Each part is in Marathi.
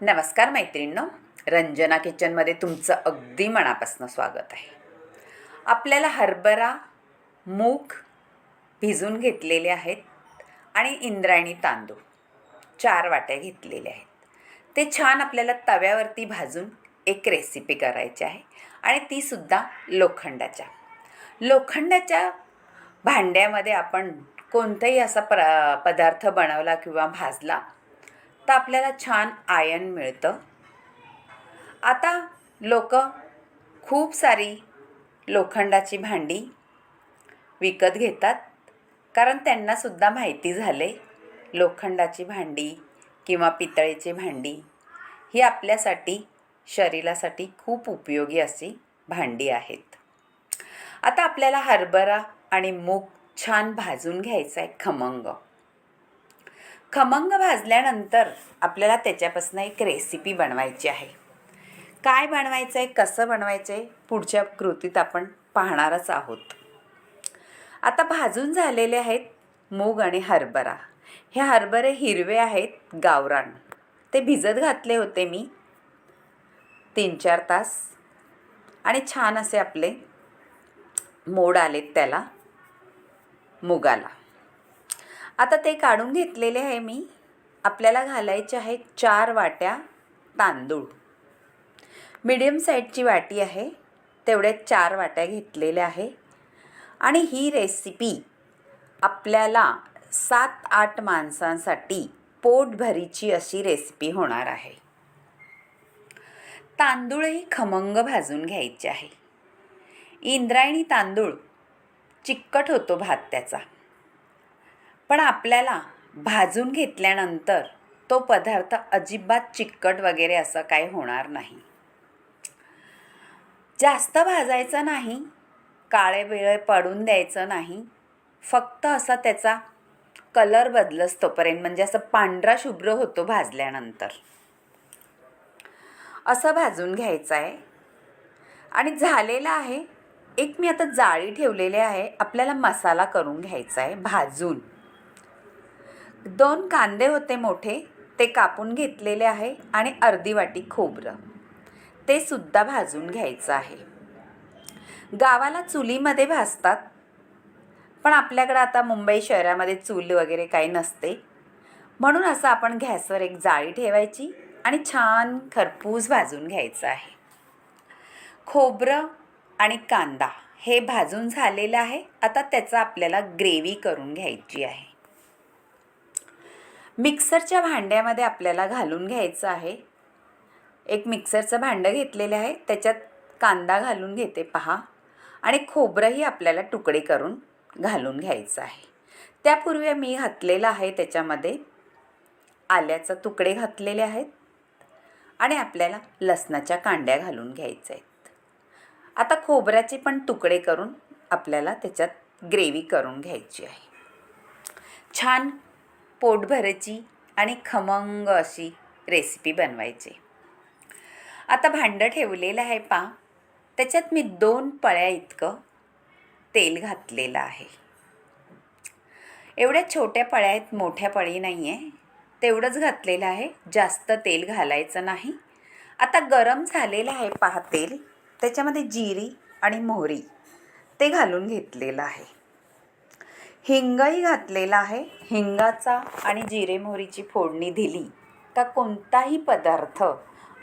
नमस्कार मैत्रिणींनो रंजना किचनमध्ये तुमचं अगदी मनापासून स्वागत आहे. आपल्याला हरभरा मूग भिजून घेतलेले आहेत आणि इंद्रायणी तांदूळ चार वाट्या घेतलेल्या आहेत. ते छान आपल्याला तव्यावरती भाजून एक रेसिपी करायची आहे आणि तीसुद्धा लोखंडाच्या. लोखंडाच्या भांड्यामध्ये आपण कोणताही असा प्र पदार्थ बनवला किंवा भाजला तर आपल्याला छान आयन मिळतं. आता लोक खूप सारी लोखंडाची भांडी विकत घेतात. कारण त्यांनासुद्धा माहिती झाले लोखंडाची भांडी किंवा पितळेची भांडी ही आपल्यासाठी शरीरासाठी खूप उपयोगी अशी भांडी आहेत. आता आपल्याला हरभरा आणि मूग छान भाजून घ्यायचा आहे खमंग. खमंग भाजल्यानंतर आपल्याला त्याच्यापासून एक रेसिपी बनवायची आहे. काय बनवायचं आहे कसं बनवायचं आहे पुढच्या कृतीत आपण पाहणारच आहोत. आता भाजून झालेले आहेत मूग आणि हरभरा. हे हरभरे हिरवे आहेत गावरान. ते भिजत घातले होते मी. तीन चार तास. आणि छान असे आपले मोड आलेत त्याला मुगाला. आता ते काढून घेतलेले आहे मी. आपल्याला घालायचे आहे चार वाट्या तांदूळ. मिडियम साईजची वाटी आहे. तेवढ्या चार वाट्या घेतलेल्या आहे. आणि ही रेसिपी आपल्याला सात आठ माणसांसाठी पोटभरीची अशी रेसिपी होणार आहे. तांदूळही खमंग भाजून घ्यायचे आहे. इंद्रायणी तांदूळ चिकट होतो भात त्याचा. पण आपल्याला भाजून घेतल्यानंतर तो पदार्थ अजिबात चिकट वगैरे असं काही होणार नाही. जास्त भाजायचं नाही काळे बिळे पडून द्यायचं नाही फक्त असा त्याचा कलर बदलस तोपर्यंत म्हणजे असं पांढरा शुभ्र होतो भाजल्यानंतर. असं भाजून घ्यायचं आहे आणि झालेलं आहे एक मी आता जाळी ठेवलेली आहे आपल्याला मसाला करून घ्यायचा आहे भाजून. दोन कांदे होते मोठे ते कापून घेतलेले आहे आणि अर्धी वाटी खोबरं. ते सुद्धा भाजून घ्यायचं आहे. गावाला चुलीमध्ये भाजतात. पण आपल्याकडं आता मुंबई शहरामध्ये चूल वगैरे काही नसते. म्हणून असं आपण गॅसवर एक जाळी ठेवायची आणि छान खरपूस भाजून घ्यायचं आहे. खोबरं आणि कांदा हे भाजून झालेलं आहे. आता त्याचा आपल्याला ग्रेव्ही करून घ्यायची आहे. मिक्सरच्या भांड्यामध्ये आपल्याला घालून घ्यायचं आहे. एक मिक्सरचं भांडं घेतलेलं आहे. त्याच्यात कांदा घालून घेते पहा. आणि खोबरंही आपल्याला तुकडे करून घालून घ्यायचं आहे. त्यापूर्वी मी घातलेलं आहे त्याच्यामध्ये आल्याचं तुकडे घातलेले आहेत. आणि आपल्याला लसणाच्या कांड्या घालून घ्यायच्या आहेत. आता खोबऱ्याचे पण तुकडे करून आपल्याला त्याच्यात ग्रेव्ही करून घ्यायची आहे. छान पोटभराची आणि खमंग अशी रेसिपी बनवायची. आता भांडं ठेवलेलं आहे पा. त्याच्यात मी दोन पळ्या इतकं तेल घातलेलं आहे. एवढ्या छोट्या पळ्या आहेत मोठ्या पळी नाही आहे तेवढंच घातलेलं आहे जास्त तेल घालायचं नाही. आता गरम झालेलं आहे पहा तेल. त्याच्यामध्ये जिरी आणि मोहरी ते घालून घेतलेलं आहे. हिंगही घातलेला आहे. हिंगाचा आणि जिरे मोहरीची फोडणी दिली का कोणताही पदार्थ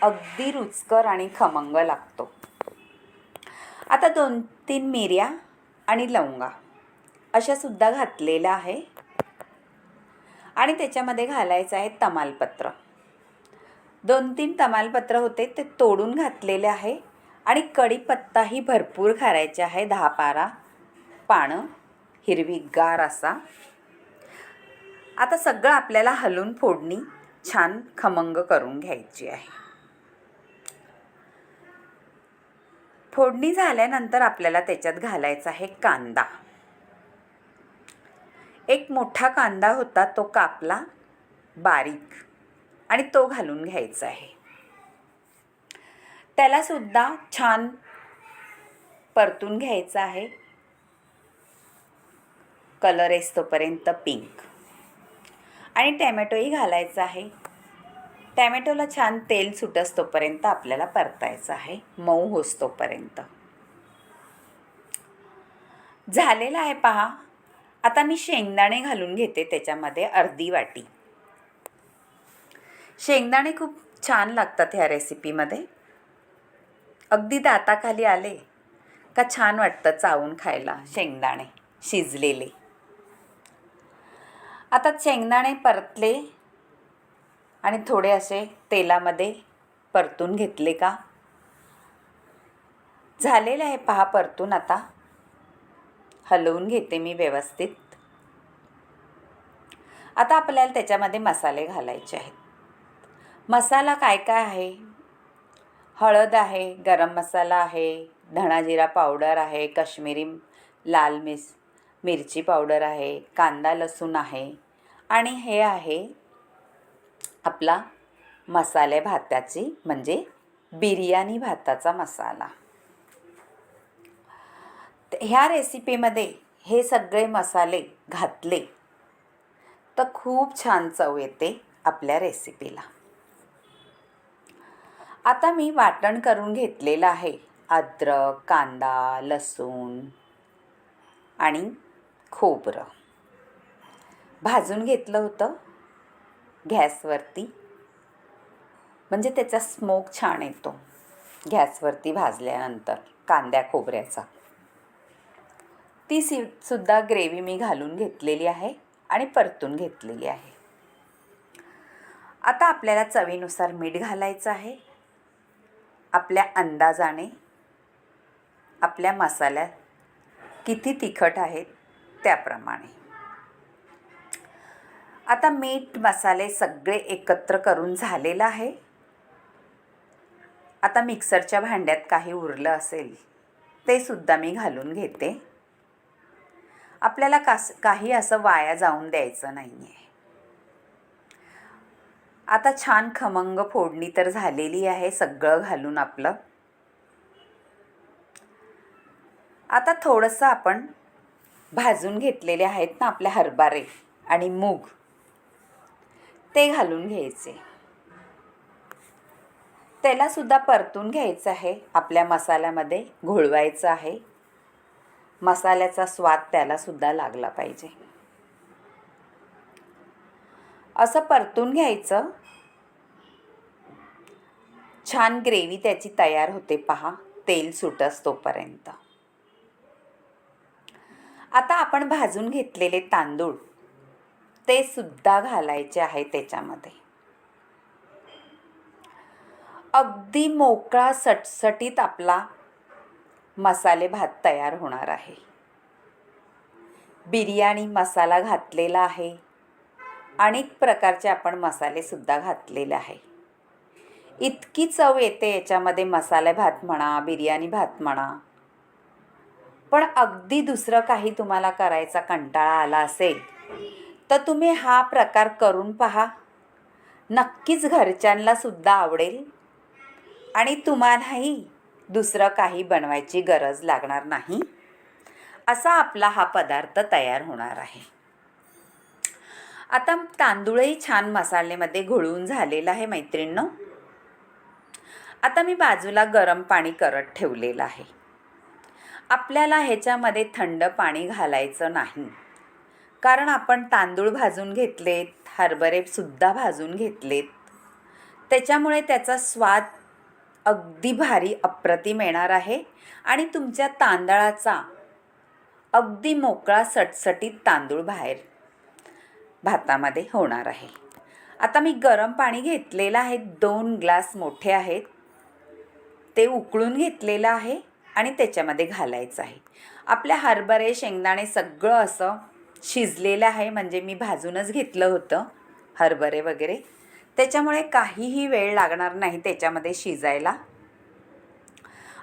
अगदी रुचकर आणि खमंग लागतो. आता दोन तीन मिऱ्या आणि लवंगा अशासुद्धा घातलेल्या आहे. आणि त्याच्यामध्ये घालायचं आहे तमालपत्र. दोन तीन तमालपत्र होते ते तोडून घातलेले आहे. आणि कढीपत्ताही भरपूर घालायचे आहे. दहा बारा पानं हिरवीगार असा. आता सगळं आपल्याला हलून फोडणी छान खमंग करून घ्यायची आहे. फोडणी झाल्यानंतर आपल्याला त्याच्यात घालायचा आहे कांदा. एक मोठा कांदा होता तो कापला बारीक आणि तो घालून घ्यायचा आहे. त्यालासुद्धा छान परतून घ्यायचं आहे. कलर येस तोपर्यंत पिंक आणि टॅमॅटोही घालायचा आहे. टॅमॅटोला छान तेल सुटस तोपर्यंत आपल्याला परतायचं आहे. मऊ होस तोपर्यंत. झालेलं आहे पहा. आता मी शेंगदाणे घालून घेते त्याच्यामध्ये अर्धी वाटी. शेंगदाणे खूप छान लागतात ह्या रेसिपीमध्ये अगदी दाताखाली आले का छान वाटतं चावून खायला शेंगदाणे शिजलेले. आता शेंगदाणे परतले आणि थोडे असे तेलामध्ये परतून घेतले का? झालेलं आहे पहा परतून आता. हलवून घेते मी व्यवस्थित. आता आपल्याला त्याच्यामध्ये मसाले घालायचे आहेत. मसाला काय काय आहे? हळद आहे गरम मसाला आहे धणाजिरा पावडर आहे कश्मीरी लाल मिस मिरची पावडर आहे कांदा लसूण आहे. आणि हे आहे आपला मसाले भाताची म्हणजे बिर्याणी भाताचा मसाला. ह्या रेसिपीमध्ये हे सगळे मसाले घातले तर खूप छान चव येते आपल्या रेसिपीला. आता मी वाटण करून घेतलेलं आहे. अद्रक कांदा लसूण आणि खोबरं. भाजून घेतलं होतं गॅसवरती. म्हणजे त्याचा स्मोक छान येतो गॅसवरती भाजल्यानंतर कांद्या खोबऱ्याचा. ती सी सुद्धा ग्रेव्ही मी घालून घेतलेली आहे आणि परतून घेतलेली आहे. आता आपल्याला चवीनुसार मीठ घालायचं आहे. आपल्या अंदाजाने आपल्या मसाल्यात किती तिखट आहेत त्याप्रमाणे. आता मीठ मसाले सगळे एकत्र करून झालेलं आहे. आता मिक्सरच्या भांड्यात काही उरलं असेल ते सुद्धा मी घालून घेते. आपल्याला कास काही असं वाया जाऊन द्यायचं नाही आहे आता छान खमंग फोडणी तर झालेली आहे सगळं घालून आपलं. आता थोडंसं आपण भाजून घेतलेले आहेत ना आपले हरभरे आणि मूग ते घालून घ्यायचे. त्यालासुद्धा परतून घ्यायचं आहे. आपल्या मसाल्यामध्ये घोळवायचं आहे. मसाल्याचा स्वाद त्यालासुद्धा लागला पाहिजे. असं परतून घ्यायचं. छान ग्रेव्ही त्याची तयार होते पहा. तेल सुटस तोपर्यंत. आता आपण भाजून घेतलेले तांदूळ ते सुद्धा घालायचे आहे त्याच्यामध्ये. अगदी मोकळा सटसटीत आपला मसाले भात तयार होणार आहे. बिर्याणी मसाला घातलेला आहे. अनेक प्रकारचे आपण मसालेसुद्धा घातलेले आहे. इतकी चव येते याच्यामध्ये मसाले भात म्हणा बिर्याणी भात म्हणा. पण अगदी दुसरं काही तुम्हाला करायचा कंटाळा आला असेल तर तुम्ही हा प्रकार करून पहा. नक्कीच घरच्यांना सुद्धा आवडेल. आणि तुम्हालाही दुसरं काही बनवायची गरज लागणार नाही. असा आपला हा पदार्थ तयार होणार आहे. आता तांदूळही छान मसाल्यामध्ये घोळून झालेला आहे मैत्रिणींनो. आता मी बाजूला गरम पाणी करत ठेवलेलं आहे. आपल्याला ह्याच्यामध्ये थंड पाणी घालायचं नाही. कारण आपण तांदूळ भाजून घेतलेत हरभरेसुद्धा भाजून घेतलेत. त्याच्यामुळे त्याचा स्वाद अगदी भारी अप्रतिम येणार आहे. आणि तुमच्या तांदळाचा अगदी मोकळा सटसटीत तांदूळ बाहेर भातामध्ये होणार आहे. आता मी गरम पाणी घेतलेलं आहे. दोन ग्लास मोठे आहेत. ते उकळून घेतलेलं आहे आणि त्याच्यामध्ये घालायचं आहे. आपल्या हरभरे शेंगदाणे सगळं असं शिजलेलं आहे म्हणजे मी भाजूनच घेतलं होतं हरभरे वगैरे. त्याच्यामुळे काहीही वेळ लागणार नाही त्याच्यामध्ये शिजायला.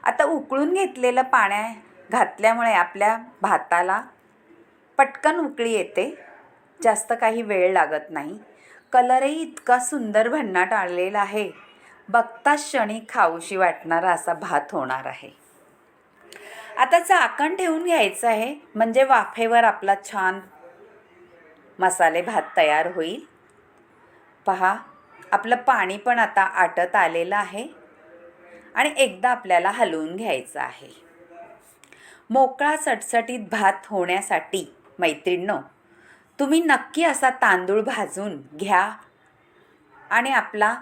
आता उकळून घेतलेलं पाण्या घातल्यामुळे आपल्या भाताला पटकन उकळी येते. जास्त काही वेळ लागत नाही. कलरही इतका सुंदर भन्नाट आलेला आहे. बघता क्षणी खाऊशी वाटणारा असा भात होणार आहे. आता झाकण ठेवून घ्यायचं आहे. म्हणजे वाफेवर आपला छान मसाले भात तयार होईल. पहा आपलं पाणी पण आता आटत आलेलं आहे. आणि एकदा आपल्याला हलवून घ्यायचं आहे. मोकळा सटसटीत भात होण्यासाठी मैत्रिणींनो तुम्ही नक्की असा तांदूळ भाजून घ्या. आणि आपला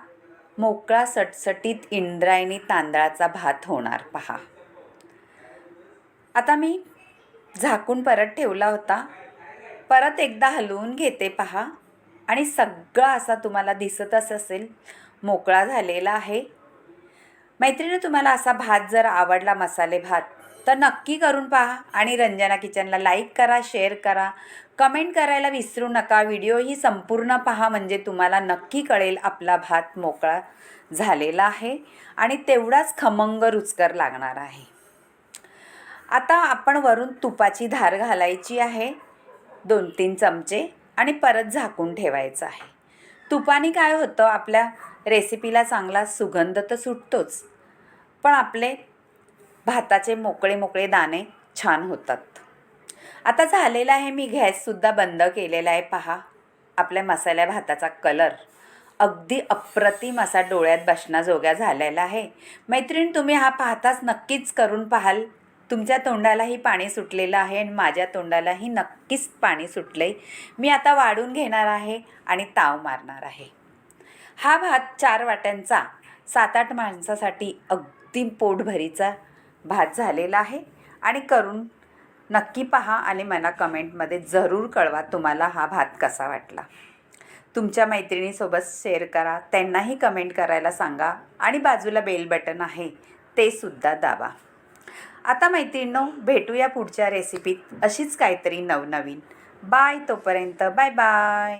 मोकळा सटसटीत इंद्रायणी तांदळाचा भात होणार पहा. आता मी झाकून परत ठेवला होता. परत एकदा हलवून घेते पहा. आणि सगळा असा तुम्हाला दिसतच असेल मोकळा झालेला आहे. मैत्रिणी तुम्हाला असा भात जर आवडला मसाले भात तर नक्की करून पहा आणि रंजना किचनला लाईक करा शेअर करा. कमेंट करायला विसरू नका. व्हिडिओही संपूर्ण पहा म्हणजे तुम्हाला नक्की कळेल आपला भात मोकळा झालेला आहे. आणि तेवढाच खमंग रुचकर लागणार आहे. आता आपण वरून तुपाची धार घालायची आहे. दोन तीन चमचे आणि परत झाकून ठेवायचं आहे. तुपाने काय होतं आपल्या रेसिपीला चांगला सुगंध तर सुटतोच. पण आपले भाताचे मोकळे मोकळे दाणे छान होतात. आता झालेला आहे मी गॅससुद्धा बंद केलेला आहे. पहा आपल्या मसाल्या भाताचा कलर अगदी अप्रतिम असा डोळ्यात बसण्याजोग्या झालेला आहे. मैत्रीण तुम्ही हा पाहताच नक्कीच करून पाहाल. तुमच्या तोंडालाही पाणी सुटलेलं आहे आणि माझ्या तोंडालाही नक्कीच पाणी सुटलं आहे मी आता वाढून घेणार आहे आणि ताव मारणार आहे. हा भात चार वाट्यांचा सात आठ माणसासाठी अगदी पोटभरीचा भात झालेला आहे आणि करून नक्की पहा आणि मला कमेंटमध्ये जरूर कळवा तुम्हाला हा भात कसा वाटला. तुमच्या मैत्रिणीसोबत शेअर करा त्यांनाही कमेंट करायला सांगा आणि बाजूला बेल बटन आहे ते सुद्धा दाबा. आता मैत्रिणींनो भेटूया पुढच्या रेसिपीत अशीच काहीतरी नवनवीन. बाय तोपर्यंत. Bye bye